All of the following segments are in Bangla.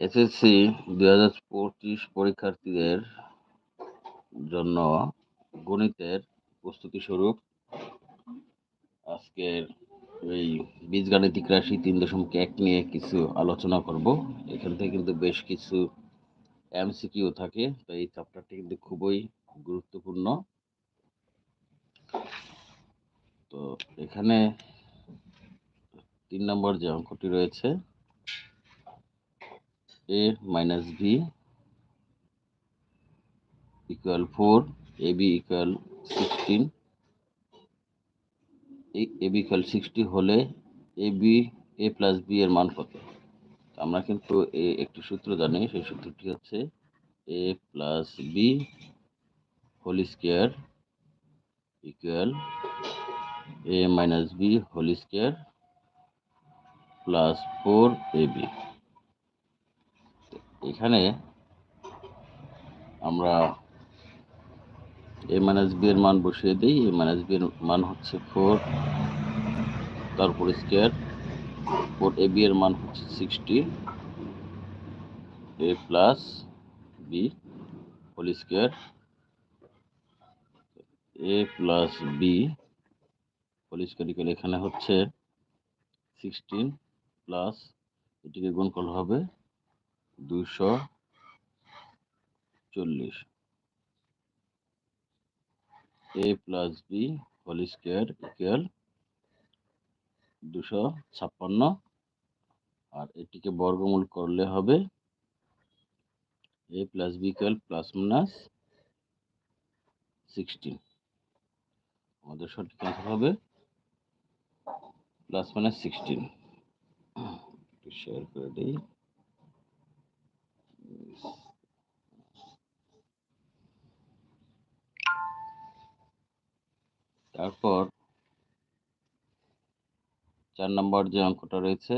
এসএসসি দুই হাজার পঁচিশ পরীক্ষার্থীদের জন্য গণিতের প্রস্তুতি স্বরূপ। আজকের এই বীজগাণিতিক রাশি তিন দশমিক এক নিয়ে কিছু আলোচনা করব। এখান থেকে কিন্তু বেশ কিছু এমসিকিউ থাকে তো এই চ্যাপ্টারটি কিন্তু খুবই গুরুত্বপূর্ণ। তো এখানে তিন নম্বর যে অঙ্কটি রয়েছে A minus B equal four A B equal sixteen A B equal sixty হলে A B A plus B এর মান কত? আমরা কিন্তু একটি সূত্র জানি, সেই সূত্রটি হচ্ছে A plus B whole square equal A minus B whole square plus four A B এখানে আমরা এ মাইনাস বি এর মান বসিয়ে দিই। এ মাইনাস বি এর মান হচ্ছে ফোর তারপর স্কোয়ার ফোর এ বি এর মান হচ্ছে sixty A plus B whole square A plus B whole square এখানে হচ্ছে সিক্সটিন প্লাস এটিকে গুণ করলে হবে দুশো চল্লিশ। A plus B whole square equal দুশো ছাপ্পান্ন। আর এটিকে বর্গমূল করলে হবে A plus B equal plus minus sixteen আমাদের সঠিক অ্যান্সার হবে প্লাস মাইনাস সিক্সটিন একটু শেয়ার করে দিই। তারপর চার নম্বর যে অঙ্কটা রয়েছে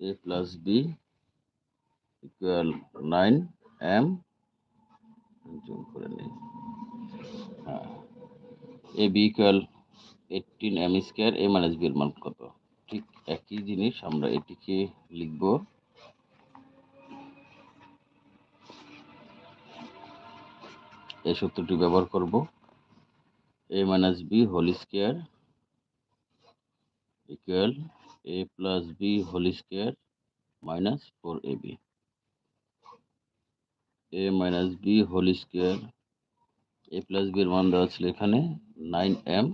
A plus B equal nine M zoom করে নেই। হ্যাঁ A B equal eighteen M square A minus B এর মান কত? ঠিক একই জিনিস আমরা এটিকে লিখব। এই সূত্রটি ব্যবহার করব। A minus B whole square equal A plus B whole square minus four A B A minus B whole square A plus B এর মান দেওয়া ছিল এখানে নাইন এম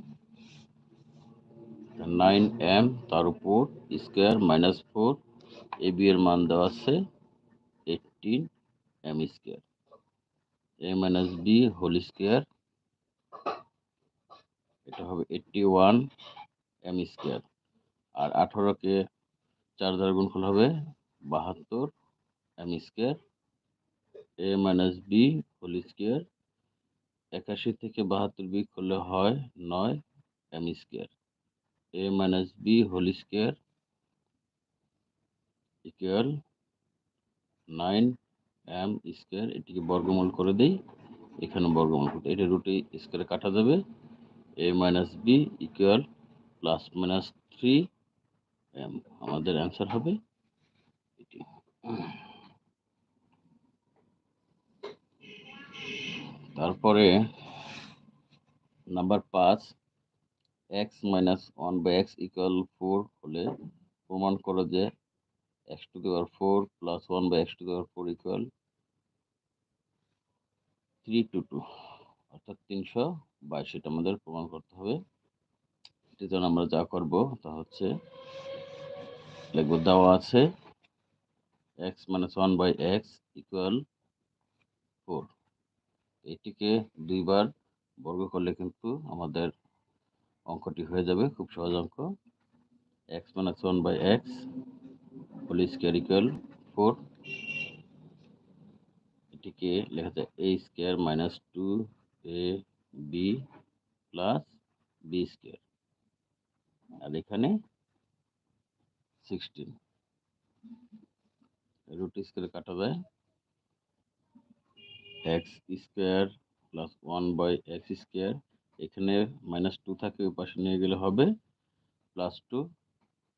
নাইন এম তার উপর square minus four A B এর মান দেওয়া আছে eighteen M square A minus B whole এটা হবে এইটটি ওয়ান এম স্কোয়ার আর আঠারোকে চার দ্বারা গুণফল হবে বাহাত্তর M square A minus B whole square একাশি থেকে বাহাত্তর বি করলে হয় নয় M square A minus B whole square equal nine M square এটিকে বর্গমূল করে দেই, এখানে বর্গমূল করতে, এটা রুটি স্কোয়ারে কাটা যাবে। A minus B equal plus minus three M আমাদের অ্যান্সার হবে তারপরে নাম্বার পাঁচ X minus one by X equal four হলে প্রমাণ করো যে X to the power four plus one by X to the power four equal three two two অর্থাৎ তিনশো বাইশ এটা আমাদের প্রমাণ করতে হবে। এটির জন্য আমরা যা করব তা হচ্ছে লিখব দেওয়া আছে X minus one by X equal four এটিকে দুইবার বর্গ করলে কিন্তু আমাদের অঙ্কটি হয়ে যাবে, খুব সহজ অঙ্ক। X minus one by X whole square equal four এটিকে লেখা যায় A square minus two A B plus B square আর এখানে সিক্সটিন রুট স্কোয়ার কাটা যায় X square plus one by X square এখানে মাইনাস টু থাকে, ওই পাশে নিয়ে গেলে হবে প্লাস টু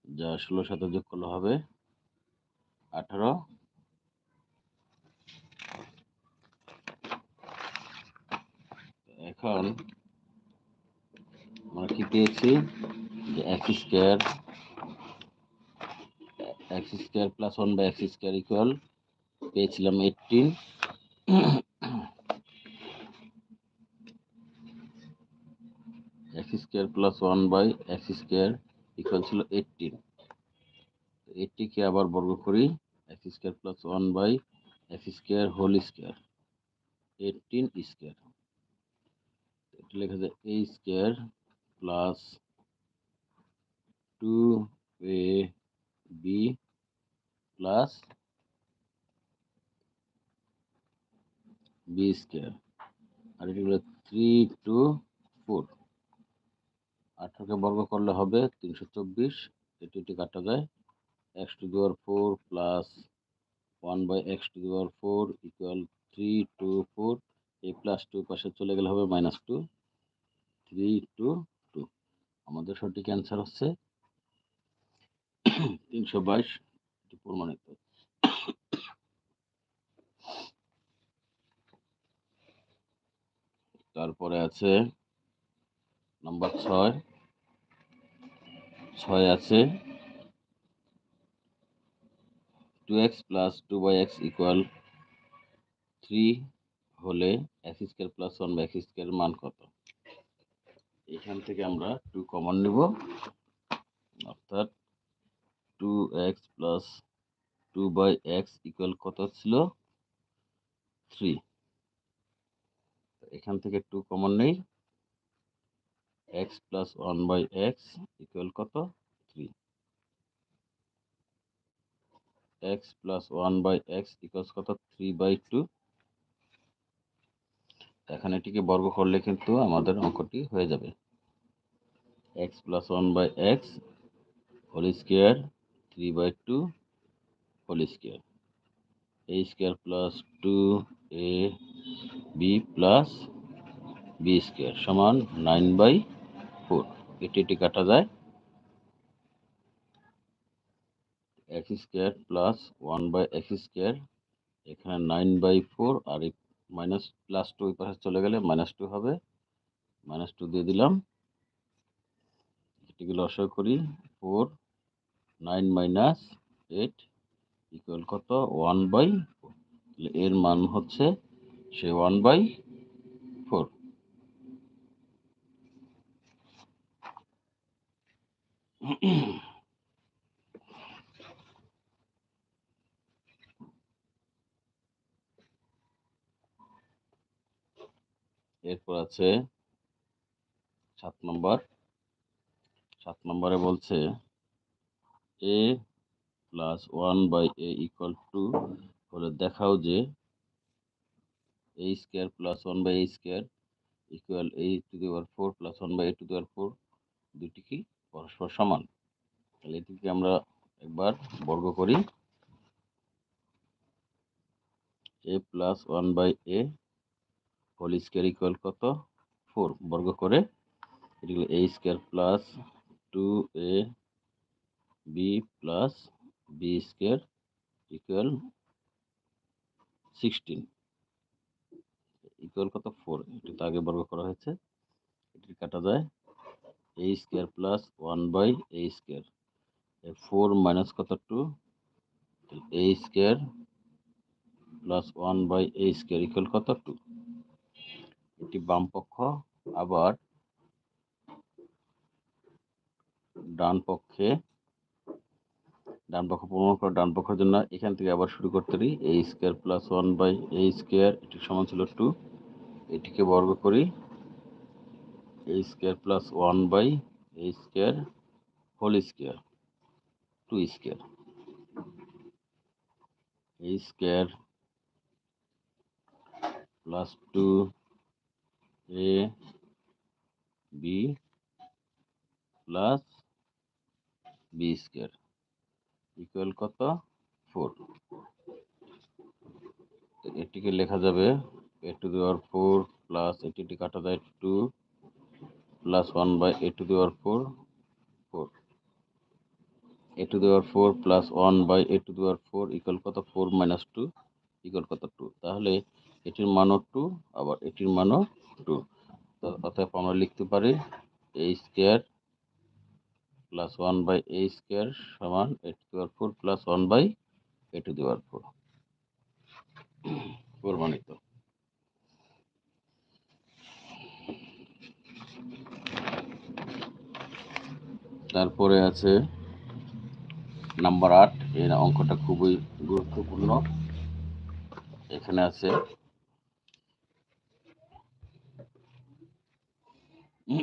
যা ষোলো সাথে যোগ করলে হবে আঠারো এখন আমরা কি পেয়েছি? যে X square X square plus one by X square equal পেয়েছিলাম eighteen X square plus one by X square equal ছিল এইটিন এইটটিকে আবার বর্গ করি X square plus one by X square whole square eighteen square এটা লেখা যায় A square plus two A B plus B square আর এটি হলো থ্রি টু ফোর আঠারোকে বর্গ করলে হবে তিনশো চব্বিশ। এটি এটি কাটা যায়। X to the power four plus one by X to the power four equal three two four plus two পাশে চলে গেলে হবে minus two three two two আমাদের সঠিক অ্যান্সার হচ্ছে তিনশো বাইশ প্রমাণিত। তারপরে আছে নাম্বার ছয় ছয় আছে two X plus two by X equal three হলে X square plus one by X square মান কত? এখান থেকে আমরা টু কমন নিব। অর্থাৎ two X plus two by X equal কত ছিল? থ্রি এখান থেকে টু কমন নেই। X plus one by X equal কত? Three X plus one by X equals কত? থ্রি বাই টু এখন এটিকে বর্গ করলে কিন্তু আমাদের অঙ্কটি হয়ে যাবে। X plus one by X whole square three by two whole square A square plus two A B plus B square সমান নাইন বাই ফোর এটি এটি কাটা যায়। X square plus one by X square এখানে নাইন বাই ফোর আর মাইনাস প্লাস টু ওই পাশে চলে গেলে মাইনাস টু হবে। মাইনাস টু দিয়ে দিলাম। এটিগুলো অসয় করি। Four, nine minus eight equal কত? ওয়ান বাই এর মান হচ্ছে সে ওয়ান বাই ফোর। এরপর আছে সাত নম্বর। সাত নম্বরে বলছে A plus one by A equal two হলে দেখাও যে A square plus one by A square equal A to the power four plus one by A to the power four দুটি কি পরস্পর সমান? তাহলে এটিকে আমরা একবার বর্গ করি। A plus one by A whole square equal কত? ফোর বর্গ করে। এটি হলো A square plus two A B plus B square equal sixteen equal কত? ফোর এটি তো আগে বর্গ করা হয়েছে। এটি কাটা যায়। A square plus one by A square four minus কত two A square plus one by A square equal কত? টু এটি বাম পক্ষ, আবার ডান পক্ষে, ডান পক্ষ প্রমাণ করা ডান পক্ষের জন্য এখান থেকে আবার শুরু করতে পারি। A square plus one by A square এটি সমান ছিল টু এটিকে বর্গ করি। A square plus one by A square whole square two square A square plus two A B plus B square equal কত? ফোর এটিকে লেখা যাবে A to the power four plus এটি কাটা যায় two plus one by A to the power four four A to the power four plus one by A to the power four equal কত? ফোর মাইনাস টু ইকুয়াল কত? টু তাহলে এটির মানও টু আবার এটির মানও টু তো- অতএব আমরা লিখতে পারি A square plus one by A square সমান A to the power four plus one by A to the power four প্রমাণিত। তারপরে আছে নাম্বার আট এই অঙ্কটা খুবই গুরুত্বপূর্ণ। এখানে আছে A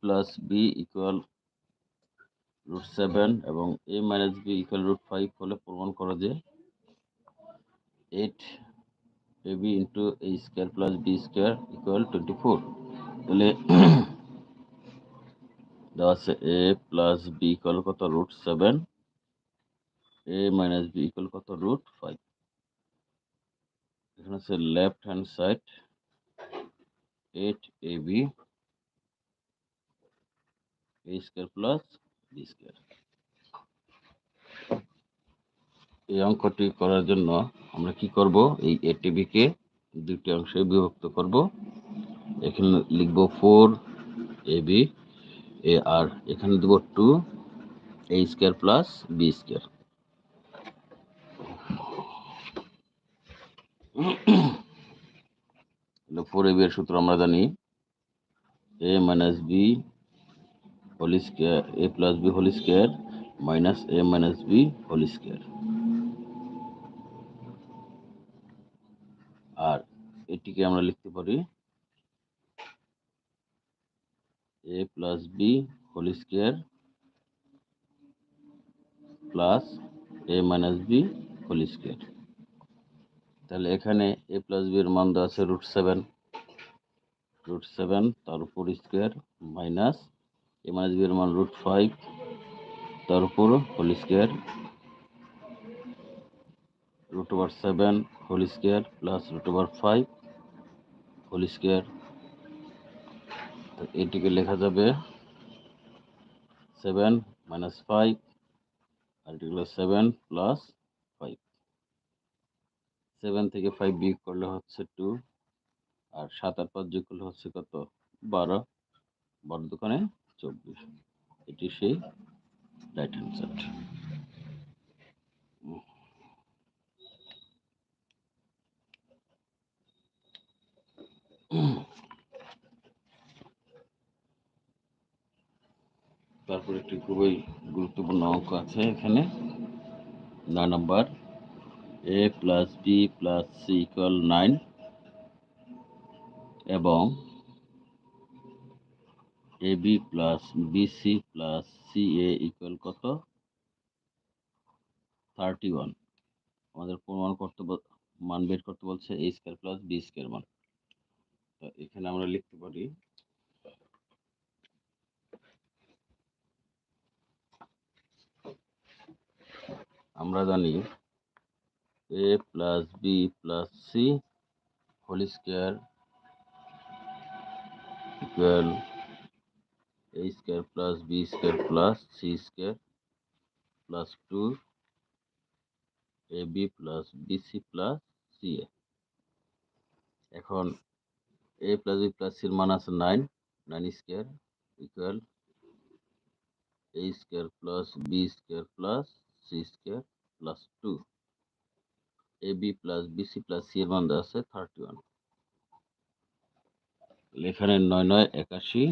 plus B equal root seven এবং A minus B equal root five হলে প্রমাণ করা যে eight A B into A square plus B square equal twenty four তাহলে দেওয়া আছে এ প্লাস বি ইকুয়াল কত? Root seven A minus B equal কত? রুট ফাইভ এখানে আছে left hand side eight A B A square plus B square এই অঙ্কটি করার জন্য আমরা কি করব? এই এটিভি কে দুটি অংশে বিভক্ত করব। এখানে লিখব ফোর এ বি এ আর এখানে দেব two A square plus B square four A B এর সূত্র আমরা জানি। A minus B whole square A plus B whole square minus A minus B whole square আর এটিকে আমরা লিখতে পারি A plus B whole square plus A minus B whole square তাহলে এখানে এ প্লাস বি এর মান দেওয়া আছে রুট সেভেন রুট সেভেন তার উপর square minus A minus B এর মান রুট ফাইভ তার উপর whole square root over seven whole square plus root over five whole square তো এটিকে লেখা যাবে সেভেন মাইনাস ফাইভ আর এটি হলো সেভেন প্লাস ফাইভ সেভেন থেকে ফাইভ বিয়োগ করলে হচ্ছে টু আর সাত আর পাঁচ যোগ করলে হচ্ছে কত? বারো। বারো দোকানে চব্বিশ। এটি সেই রাইট হ্যান্ড সাইড তারপর একটি খুবই গুরুত্বপূর্ণ অঙ্ক আছে এখানে। নয় number A plus B plus C equal nine এবং A B plus BC plus C A equal কত? থার্টি ওয়ান আমাদের প্রমাণ করতে মান বের করতে বলছে A square plus B square মান। তো এখানে আমরা লিখতে পারি আমরা জানি A plus B plus C whole square equal A square plus B square plus C square plus two A B plus BC plus C A এখন এ প্লাস বি প্লাস সির মান আছে nine nine square equal A square plus B square plus C square plus two A B plus BC plus C এর মান আছে থার্টি ওয়ান এখানে নয় নয় একাশি।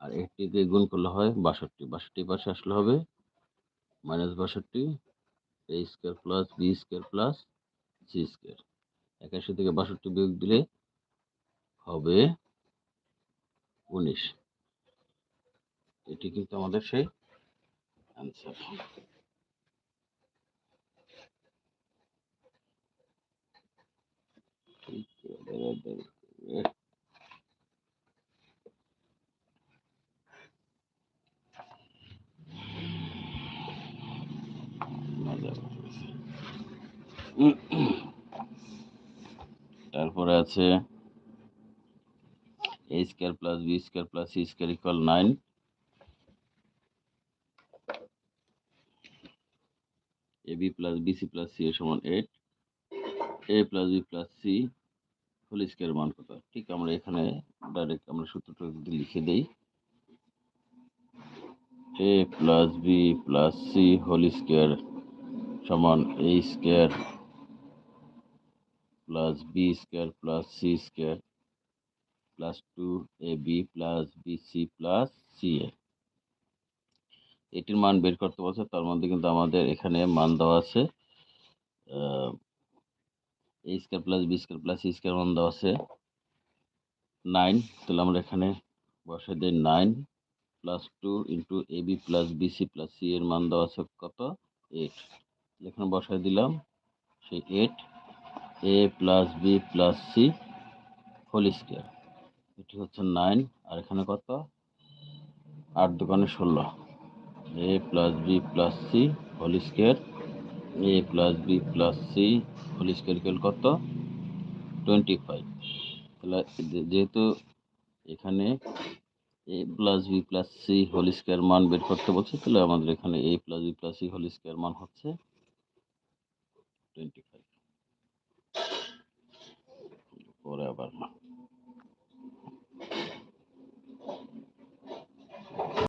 আর একটিকে গুণ করলে হয় বাষট্টি। বাষট্টি পাশে আসলে হবে মাইনাস বাষট্টি, A square plus B square plus C square. একাশি থেকে বাষট্টি বিয়োগ দিলে হবে উনিশ। এটি কিন্তু আমাদের সেই অ্যান্সার তারপরে আছে A square plus B square plus C square equal nine A B plus BC plus C এর সমান eight A plus B plus C whole square মান কত ঠিক আমরা এখানে ডাইরেক্ট আমরা সূত্রটা যদি লিখে দেই। A plus B plus C whole square সমান A square plus B square plus C square plus two A B plus B C plus C A এটির মান বের করতে বলছে, তার মধ্যে কিন্তু আমাদের এখানে মান দেওয়া আছে A square plus B square plus square মান দেওয়া আছে। নাইন তাহলে আমরা এখানে বসাই দিই nine plus two into A B plus B C plus C এর মান দেওয়া আছে কত? এইট এখানে বসাই দিলাম, সেই eight A plus B plus C whole square এটি হচ্ছে নাইন আর এখানে কত? আট দোকানে ষোলো। A plus B plus C whole square A plus B plus C whole square equal কত টোয়েন্টি ফাইভ তাহলে যেহেতু এখানে A plus B plus C whole square মান বের করতে বলছে, তাহলে আমাদের এখানে A plus B plus C whole square মান হচ্ছে টোয়েন্টি ফাইভ পরে আবার